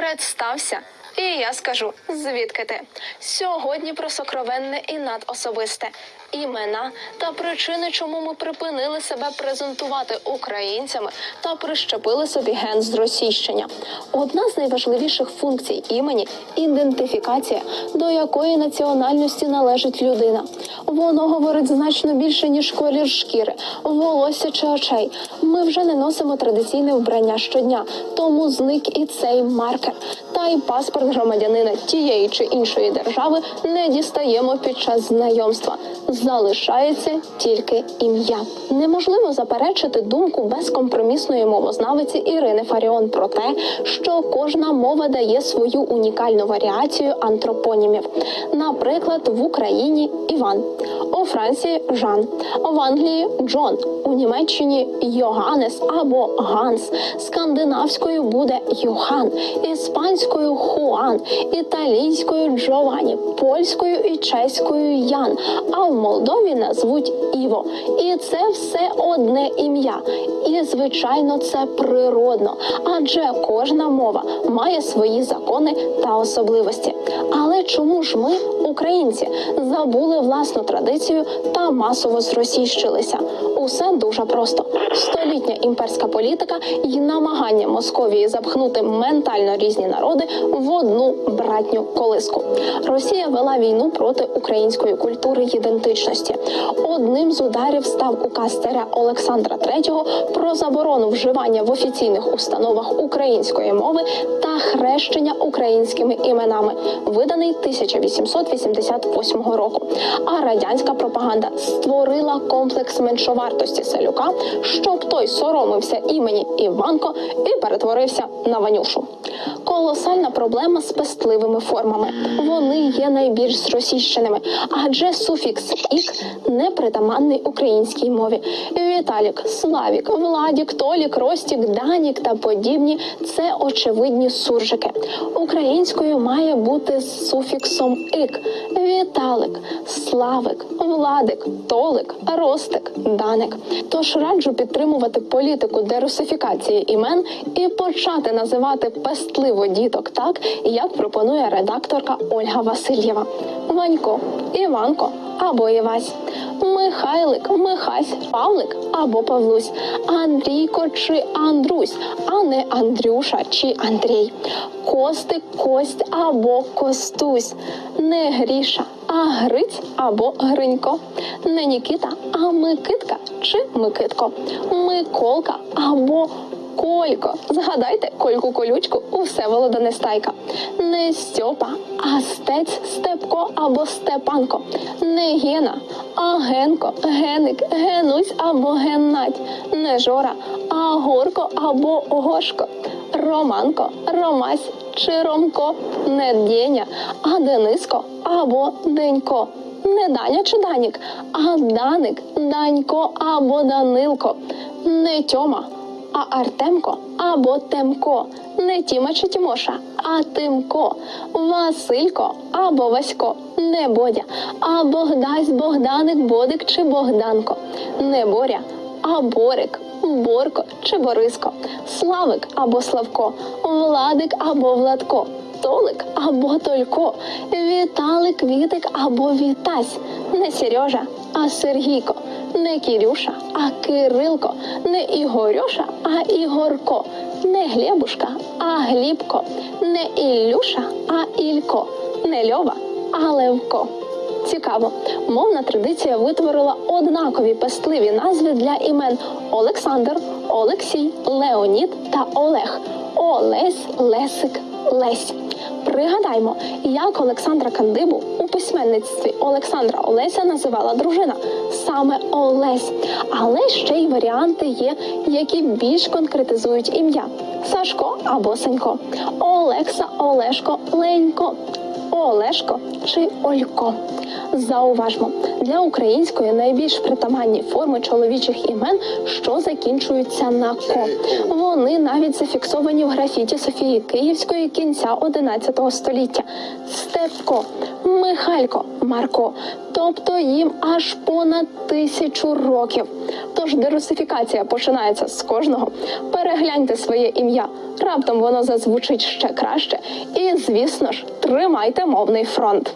Представся. І я скажу, звідки ти сьогодні про сокровенне і надособисте імена та причини, чому ми припинили себе презентувати українцями та прищепили собі ген зросійщення. Одна з найважливіших функцій імені ідентифікація, до якої національності належить людина. Воно говорить значно більше ніж колір шкіри, волосся чи очей. Ми вже не носимо традиційне вбрання щодня, тому зник і цей маркер. Та й паспорт громадянина тієї чи іншої держави не дістаємо під час знайомства. Залишається тільки ім'я. Неможливо заперечити думку безкомпромісної мовознавиці Ірини Фаріон про те, що кожна мова дає свою унікальну варіацію антропонімів. Наприклад, в Україні Іван, у Франції Жан, в Англії Джон, у Німеччині Йоганнес або Ганс, скандинавською буде Йохан, іспанською Хуан, італійською Джованні, польською і чеською Ян. А в Молдові назвуть Іво. І це все одне ім'я. І звичайно, це природно, адже кожна мова має свої закони та особливості. Але чому ж ми, українці, забули власну традицію та масово зросійщилися? Усе дуже просто: столітня імперська політика і намагання Московії запхнути ментально різні народи в одну братню колиску. Росія вела війну проти української культури ідентичності. Одним з ударів став указ царя Олександра III про заборону вживання в офіційних установах української мови та хрещення українськими іменами, виданий 1888 року. А радянська пропаганда створила комплекс меншовартості селюка, щоб той соромився імені Іванко і перетворився на Ванюшу. Колосальна проблема з пестливими формами. Вони є найбільш зросійщеними, адже суфікс ік не притаманний українській мові. Віталік, Славік, Владік, Толік, Ростік, Данік та подібні це очевидні суржики. Українською має бути з суфіксом ик. Віталик, Славик, Владик, Толик, Ростик, Даник. Тож раджу підтримувати політику дерусифікації імен і почати називати пестливо діток так, як пропонує редакторка Ольга Васильєва. Ванько, Іванко або Івась. Михайлик, Михась, Павлик або Павлусь, Андрійко чи Андрусь, а не Андрюша чи Андрій, Костик, Кость або Костусь, не Гріша, а Гриць або Гринько, не Нікіта, а Микитка чи Микитко, Миколка або Колько. Згадайте кольку колючку у Всеволода Нестайка. Не Стьопа, а стець Степко або Степанко. Не Гена, а Генко, Геник, Генусь або Геннать. Не Жора, а Горко або Гошко. Романко, Ромась чи Ромко. Не Деня, а Дениско або Денько. Не Даня чи Данік, а Даник, Данько або Данилко. Не Тьома, а Артемко або Темко, не Тіма чи Тімоша, а Тимко, Василько або Васько, не Бодя, а Богдась, Богданик, Бодик чи Богданко, не Боря, а Борик, Борко чи Бориско, Славик або Славко, Владик або Владко. Толик або Только, Віталик, Вітик або Вітась, не Сережа, а Сергійко, не Кірюша, а Кирилко, не Ігорюша, а Ігорко, не Глебушка, а Глібко, не Ілюша, а Ілько, не Льова, а Левко. Цікаво, мовна традиція витворила однакові пестливі назви для імен Олександр, Олексій, Леонід та Олег. Олесь, Лесик, Лесь. Пригадаймо, як Олександра Кандибу у письменництві Олександра Олеся називала дружина саме Олесь. Але ще й варіанти є, які більш конкретизують ім'я: Сашко або Сенько, Олекса, Олешко, Ленько. Олешко чи Олько. Зауважмо, для української найбільш притаманні форми чоловічих імен, що закінчуються на ко. Вони навіть зафіксовані в графіті Софії Київської кінця 11 століття. Степко, Михалько, Марко. Тобто їм аж понад тисячу років. Тож дерусифікація починається з кожного. Перегляньте своє ім'я. Раптом воно зазвучить ще краще. І, звісно ж, тримайте мовний фронт.